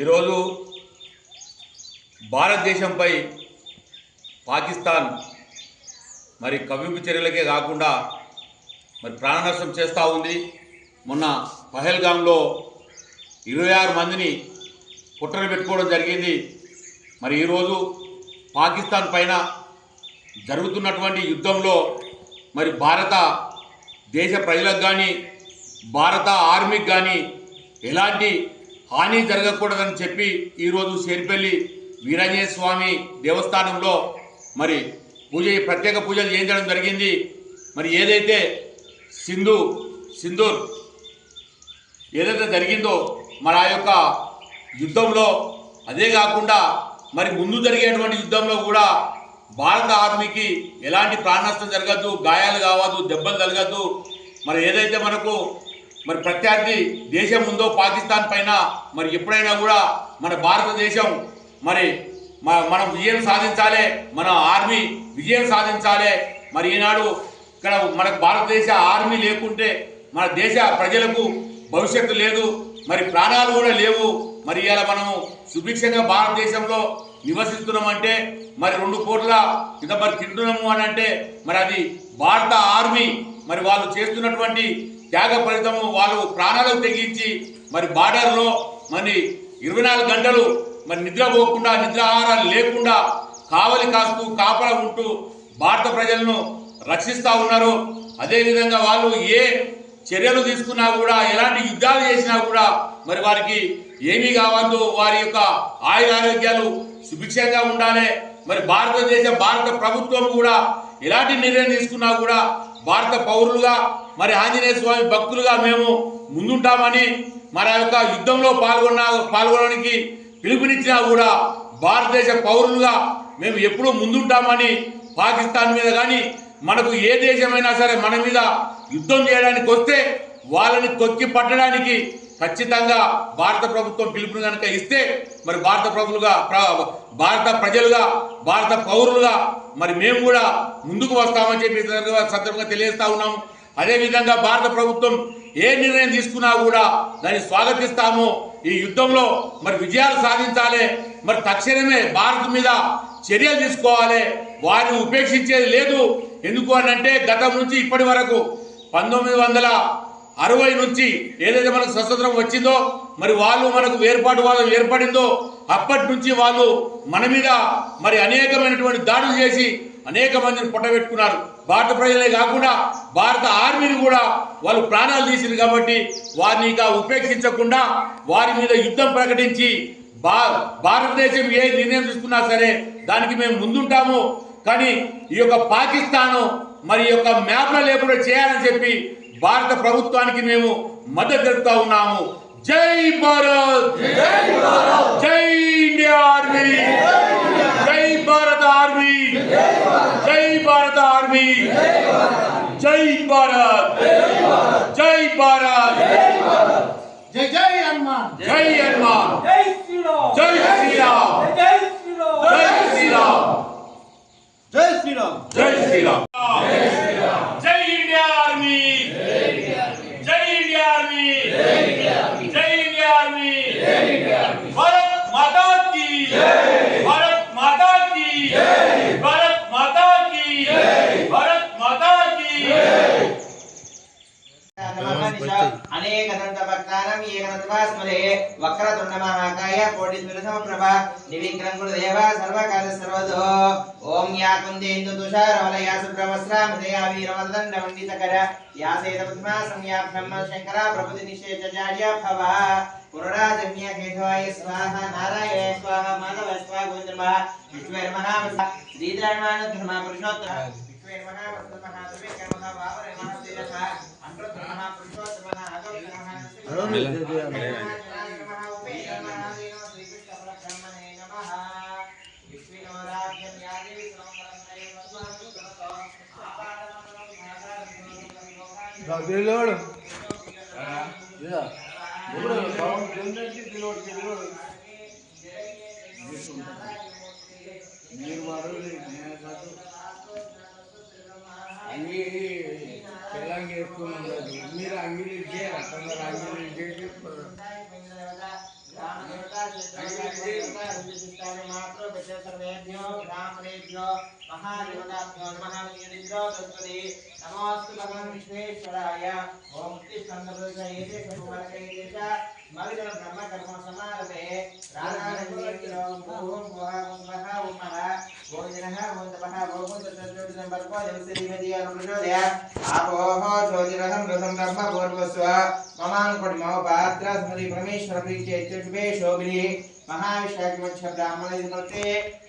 ఈరోజు భారతదేశంపై పాకిస్తాన్ మరి కవింపు చర్యలకే కాకుండా మరి ప్రాణనష్టం చేస్తూ ఉంది. మొన్న పహల్గామ్లో ఇరవై ఆరు మందిని కుట్రలు పెట్టుకోవడం జరిగింది. మరి ఈరోజు పాకిస్తాన్ పైన జరుగుతున్నటువంటి యుద్ధంలో మరి భారత దేశ ప్రజలకు కానీ భారత ఆర్మీకి కానీ ఎలాంటి హాని జరగకూడదని చెప్పి ఈరోజు శేరిపల్లి వీరాంజనేయ స్వామి దేవస్థానంలో మరి పూజ ప్రత్యేక పూజలు చేయించడం జరిగింది. మరి ఏదైతే సింధు సింధూర్ ఏదైతే జరిగిందో మరి ఆ యొక్క యుద్ధంలో అదే కాకుండా మరి ముందు జరిగేటువంటి యుద్ధంలో కూడా భారత ఆర్మీకి ఎలాంటి ప్రాణ నష్టం జరగద్దు గాయాలు కావద్దు దెబ్బలు జరగద్దు మరి ఏదైతే మనకు మరి ప్రత్యర్థి దేశం ఉందో పాకిస్తాన్ పైన మరి ఎప్పుడైనా కూడా మన భారతదేశం మరి మ- మనం విజయం సాధించాలి మన ఆర్మీ విజయం సాధించాలి మరి ఈనాడు ఇక్కడ మనకు భారతదేశ ఆర్మీ లేకుంటే మన దేశ ప్రజలకు భవిష్యత్తు లేదు మరి ప్రాణాలు కూడా లేవు. మరి ఇలా మనము సుభిక్షంగా భారతదేశంలో నివసిస్తున్నామంటే మరి రెండు కోట్ల ఇంత మరి తింటున్నాము అని అంటే మరి అది భారత ఆర్మీ మరి వాళ్ళు చేస్తున్నటువంటి త్యాగ ఫలితము వాళ్ళు ప్రాణాలకు తెగించి మరి బార్డర్లో మరి ఇరవై నాలుగు గంటలు మరి నిద్రపోకుండా నిద్రాహారాలు లేకుండా కావలి కాస్తూ కాపలా ఉంటూ భారత ప్రజలను రక్షిస్తూ ఉన్నారు. అదేవిధంగా వాళ్ళు ఏ చర్యలు తీసుకున్నా కూడా ఎలాంటి యుద్ధాలు చేసినా కూడా మరి వారికి ఏమీ కావద్దు. వారి యొక్క ఆయుర ఆరోగ్యాలు సుభిక్షంగా ఉండాలి. మరి భారతదేశ భారత ప్రభుత్వం కూడా ఎలాంటి నిర్ణయం తీసుకున్నా కూడా భారత పౌరులుగా మరి ఆంజనేయ స్వామి భక్తులుగా మేము ముందుంటామని మరి ఆ యొక్క యుద్ధంలో పాల్గొన్న పాల్గొనడానికి పిలుపునిచ్చినా కూడా భారతదేశ పౌరులుగా మేము ఎప్పుడూ ముందుంటామని పాకిస్తాన్ మీద కానీ మనకు ఏ దేశమైనా సరే మన మీద యుద్ధం చేయడానికి వస్తే వాళ్ళని తొక్కి పట్టడానికి ఖచ్చితంగా భారత ప్రభుత్వం పిలుపుని కనుక ఇస్తే మరి భారత ప్రభులుగా భారత ప్రజలుగా భారత పౌరులుగా మరి మేము కూడా ముందుకు వస్తామని చెప్పి సందర్భంగా తెలియజేస్తా ఉన్నాము. అదేవిధంగా భారత ప్రభుత్వం ఏ నిర్ణయం తీసుకున్నా కూడా దాన్ని స్వాగతిస్తాము. ఈ యుద్ధంలో మరి విజయాలు సాధించాలి. మరి తక్షణమే భారత్ మీద చర్యలు తీసుకోవాలి. వారిని ఉపేక్షించేది లేదు. ఎందుకు అని అంటే గతం నుంచి ఇప్పటి వరకు పంతొమ్మిది వందల అరవై నుంచి ఏదైతే మనకు స్వతంత్రం వచ్చిందో మరి వాళ్ళు మనకు వేర్పాటు వాదం ఏర్పడిందో అప్పటి నుంచి వాళ్ళు మన మీద మరి అనేకమైనటువంటి దాడులు చేసి అనేక మందిని పొట్టబెట్టుకున్నారు. భారత ప్రజలే కాకుండా భారత ఆర్మీని కూడా వాళ్ళు ప్రాణాలు తీసింది కాబట్టి వారిని ఇక ఉపేక్షించకుండా వారి మీద యుద్ధం ప్రకటించి భా భారతదేశం ఏ నిర్ణయం తీసుకున్నా సరే దానికి మేము ముందుంటాము. కానీ ఈ యొక్క పాకిస్తాను మరి ఈ యొక్క మ్యాప్లో లేకుండా చేయాలని చెప్పి భారత ప్రభుత్వానికి మేము మద్దతు తెలుపుతా ఉన్నాము. జై భారత్! జై ఇండియా ఆర్మీ! భారత ఆర్మీ జై భారత ఆర్మీ జై భారత్ జై భారత్ జై జై హనుమాన్ జై హనుమాన్ జై శ్రీరామ్ జై శ్రీరామ్ జై శ్రీరామ్ జై శ్రీరామ్ జై శ్రీరామ్ జై శ్రీరామ్ జై वक्रतुण्डमहाकाय कोटिसमप्रभा निविक्रङ्कुलदेव सर्वकालसर्वतो ॐ या कुन्देन्दुतुषारवलया सुब्रह्मस्रा हृदया वीरवदण्डमण्डितकर या सेतपद्मासं या ब्रह्मशङ्करा प्रभुतिनिषेचजाड्या भव पुनराजन्य केशवाय स्वाहा नारायण स्वाहा माधव स्वाहा गोविन्दमः विश्वैर्महा श्रीधर्मानुधर्मा पुरुषोत्तमः विश्वैर्महा वस्तुमहा त्रिविक्रमः वावरे महास्तेजसः अमृतमः पुरुषोत्तमः अगम्यः అంట్రమః పురుషోత్తమః అగోత్తమః అంగి పిల్లంగి వేసుకుని ఉండదు మీరు అంగిలి చేయరా కొందరు అంగిలి చేసి महादेवेभ्यो ब्राह्मणेभ्यो महादेवताभ्यो नमः विद्रोदस्पति नमोऽस्तु भगवान् विश्वेश्वराय ॐ तिष्ठन्दुर्गैते समुवर्गैते च मलिकब्रह्मकर्म समारभे राधानन्दीर्घं भूः गुहां गोविन्दः गोविन्दः आपोः ज्योतिरहं रथं ब्रह्म पूर्वस्व ममाङ्कुटिमो पात्र स्मृति भ्रमेश्वरप्रीत्येत्युष्मे शोभिः महाविशाखिमच्छ ब्राह्मणदिमर्ते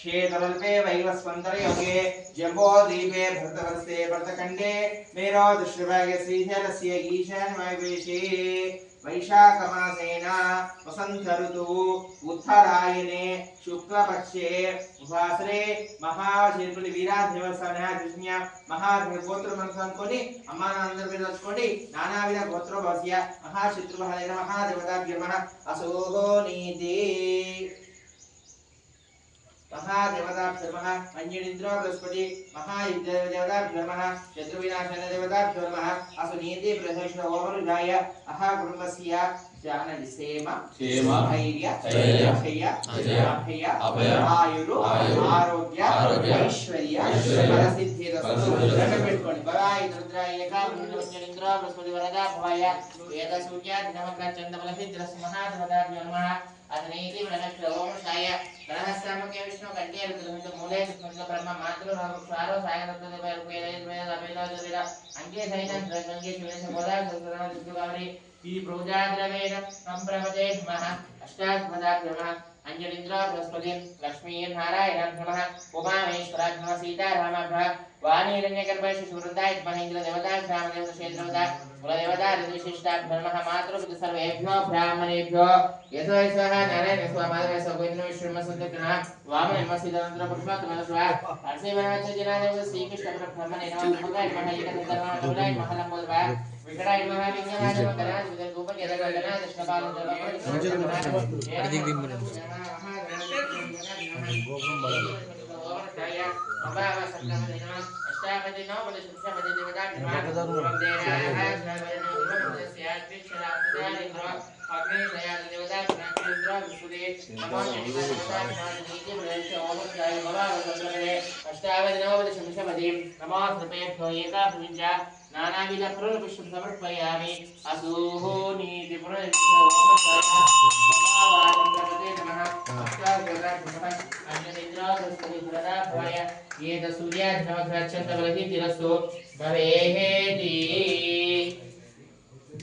श्वेतवल्पे वैवस्वन्तरयोगे जम्बोदीपे भरतवर्षे भरतखण्डे मेरो दृश्यभागे श्रीधरस्य ईशान्वायुवेशे వైశాఖమాసేన వసంత ఋతువు ఉత్తరాయణే శుక్లపక్షే ఉపాసరే మహాశిల్పుని వీరాధివసన కృష్ణ మహాధి గోత్రమనుసు అనుకొని అమ్మా నాన్నందరి మీద తలుచుకోండి. నానావిధ గోత్రోభవస్య మహాశత్రుభాలైన మహాదేవతాభ్యమ అసోహో నీతి. మహాదేవతాభ్యమ అంజనింద్రో బృహస్పతి. మహాయుద్ధ దేవతాభ్యమ శత్రువినాశన దేవతాభ్యమ నమః అసు నీతి ప్రదర్శన ఓమరుజాయ అహా కుటుంబస్య జానని సేమ క్షేమ, ధైర్య ధైర్య, అభయ అభయ అభయ, ఆయురు ఆరోగ్య ఐశ్వర్య ఫలసిద్ధి రసము. పెట్టుకోండి। బలాయ రుద్రాయ ఏకాంద్ర బృహస్పతి వరద భవాయ వేద సూర్య దినమక చందమల సిద్ధి రస మహాదేవతాభ్యో ఓం విష్ణు కంటే రుద్రమిత మూలే బ్రహ్మ మాతృ సాయ అంకే శివేశ ఈ సంప్రమతే అంజలింద్ర బృహస్పతి లక్ష్మీ నారాయణ నమః ఉమామేశ్వర నమః సీతారామాభ్య వాణీరణ్యగర్భ శిశువృద్ధాయ మహేంద్ర దేవతా గ్రామదేవత క్షేత్రవత कुलदेवतादिशिष्टाभ्यर्मः मातृपितृसर्वेभ्यो ब्राह्मणेभ्यो यथो हि स्वः नारायण स्वा माधवे स्व गोविन्दो विश्वमसुन्दकृणः वामनमसिदनन्द्रपुष्मतमनस्वा हर्षेवनाचजनादेव श्रीकृष्णब्रह्मणे नमः भगवान् महैकतधर्मणुलाय महलम्बोद्वा विकटाय महालिङ्गनाथमकराज विदर्भोपजदगणनाथ कृष्णपालन्द्रमः నమః నమః ఏకదంతర్మ నమః ये तो सूर्याध्याक्षत बलहि तिरसो भवेहेति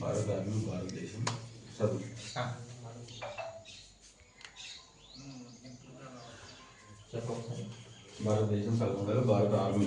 भारत आर्मी भारत देशम सब भारत देशम सर्वं आर्मी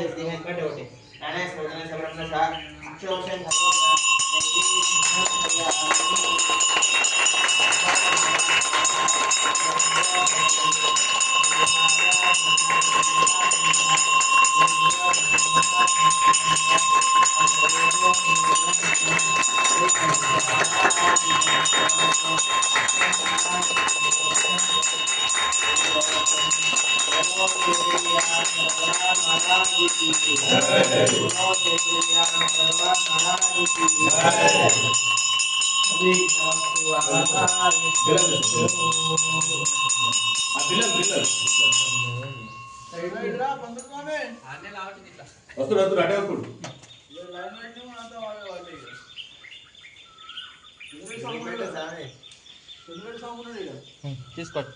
देती है कट होते नाना स्मृति समरण के साथ। अक्षोषण Thank you. వస్తుడు వస్తుడు అటే వస్తుడు తీసుకోండి.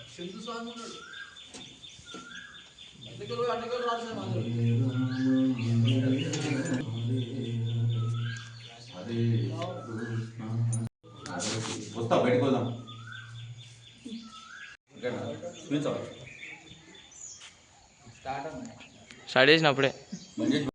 వస్తా బయటకు వద్దాం స్టార్ట్ చేసినప్పుడే